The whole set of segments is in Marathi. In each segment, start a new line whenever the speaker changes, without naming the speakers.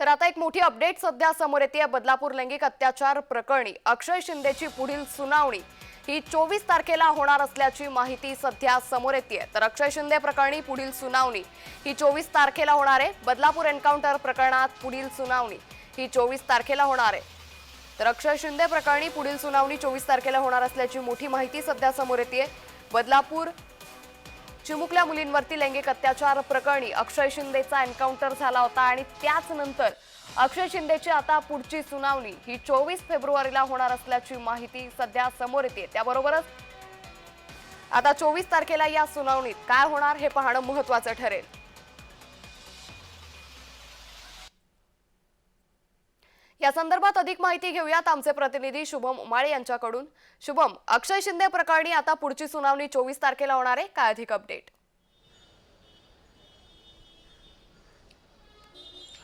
तर आता एक मोठी अपडेट सध्या समोर येते. बदलापूर लैंगिक अत्याचार प्रकरणी अक्षय शिंदेची पुढील सुनावणी ही चोवीस तारखेला होणार असल्याची माहिती सध्या समोर येते तर अक्षय शिंदे प्रकरणी पुढील सुनावणी ही चोवीस तारखेला होणार आहे. बदलापूर एन्काउंटर प्रकरणात पुढील सुनावणी ही चोवीस तारखेला होणार आहे. तर अक्षय शिंदे प्रकरणी पुढील सुनावणी चोवीस तारखेला होणार असल्याची मोठी माहिती सध्या समोर येते बदलापूर चिमुकल्या मुलींवरती लैंगिक अत्याचार प्रकरणी अक्षय शिंदेचा एन्काउंटर झाला होता आणि त्याच नंतर अक्षय शिंदेची आता पुढची सुनावणी ही चोवीस फेब्रुवारीला होणार असल्याची माहिती सध्या समोर येते. त्याबरोबरच आता चोवीस तारखेला या सुनावणीत काय होणार हे पाहणं महत्वाचं ठरेल. या संदर्भात अधिक माहिती घेऊयात आमचे प्रतिनिधी शुभम उमाळे यांच्याकडून. शुभम अक्षय शिंदे प्रकरणी आता पुढची सुनावणी चोवीस तारखेला होणार आहे. काय अधिक अपडेट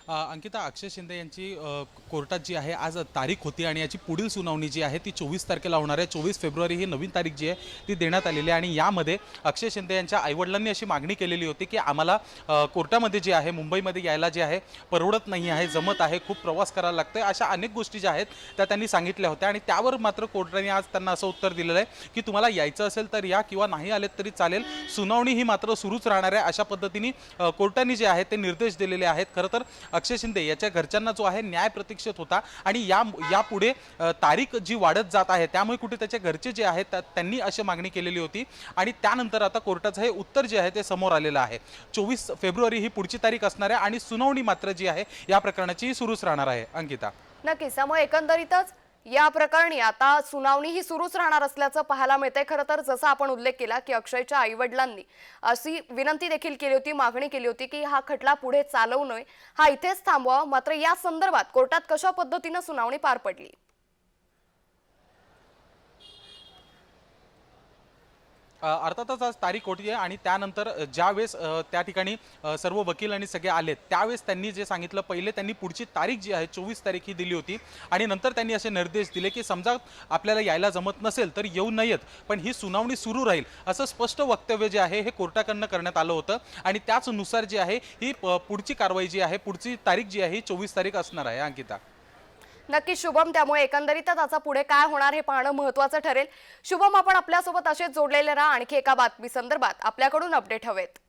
अंकिता अक्षय शिंदे यांची कोर्टात जी आहे आज तारीख होती आणि याची पुढील सुनावणी जी आहे ती चोवीस तारखेला होणार आहे. चोवीस फेब्रुवारी ही नवीन तारीख जी आहे ती देण्यात आलेली आहे. आणि यामध्ये अक्षय शिंदे यांच्या आईवडिलांनी अशी मागणी केलेली होती की आम्हाला कोर्टामध्ये जे आहे मुंबईमध्ये यायला जे आहे परवडत नाही आहे जमत आहे खूप प्रवास करायला लागतोय अशा अनेक गोष्टी ज्या आहेत त्या त्यांनी सांगितल्या होत्या. आणि त्यावर मात्र कोर्टाने आज त्यांना असं उत्तर दिलेलं आहे की तुम्हाला यायचं असेल तर या किंवा नाही आलेत तरी चालेल. सुनावणी ही मात्र सुरूच राहणार आहे अशा पद्धतीने कोर्टाने जे आहे ते निर्देश दिलेले आहेत. खरं तर अक्षय शिंदे याच्या घरच्यांना जो आहे न्याय प्रतीक्षित होता आणि या यापुढे तारीख जी वाढत जात आहे त्यामुळे कुठे त्याच्या घरचे जे आहेत त्या- त्यांनी अशी मागणी केलेली होती. आणि त्यानंतर आता कोर्टाचं हे उत्तर जे आहे ते समोर आलेलं आहे. चोवीस फेब्रुवारी ही पुढची तारीख असणार आहे आणि सुनावणी मात्र जी आहे या प्रकरणाची सुरूच राहणार आहे. अंकिता.
नक्कीच. त्यामुळे एकंदरीतच या प्रकरणी आता सुनावणी ही सुरूच राहणार असल्याचं पाहायला मिळतंय. खरं तर जसा आपण उल्लेख केला की अक्षयच्या आई वडिलांनी अशी विनंती देखील केली होती मागणी केली होती की हा खटला पुढे चालवू नये. हा इथेच थांबवा मात्र या संदर्भात कोर्टात कशा पद्धतीनं सुनावणी पार पडली?
अर्थातच आज तारीख होती आहे आणि त्यानंतर ज्यावेळेस त्या ठिकाणी सर्व वकील आणि सगळे आले त्यावेळेस त्यांनी जे सांगितलं पहिले त्यांनी पुढची तारीख जी आहे चोवीस तारीख ही दिली होती. आणि नंतर त्यांनी असे निर्देश दिले की समजा आपल्याला यायला जमत नसेल तर येऊ नयेत पण ही सुनावणी सुरू राहील असं स्पष्ट वक्तव्य जे आहे हे कोर्टाकडनं करण्यात आलं होतं. आणि त्याचनुसार जी आहे ही पुढची कारवाई जी आहे पुढची तारीख जी आहे ही चोवीस तारीख असणार आहे अंकिता.
नक्की शुभम त्यामुळे एकंदरीतच आता पुढे काय होणार हे पाहणं महत्वाचं ठरेल. शुभम आपण आपल्यासोबत असेच जोडलेले राहा. आणखी एका बातमी संदर्भात आपल्याकडून अपडेट हवेत.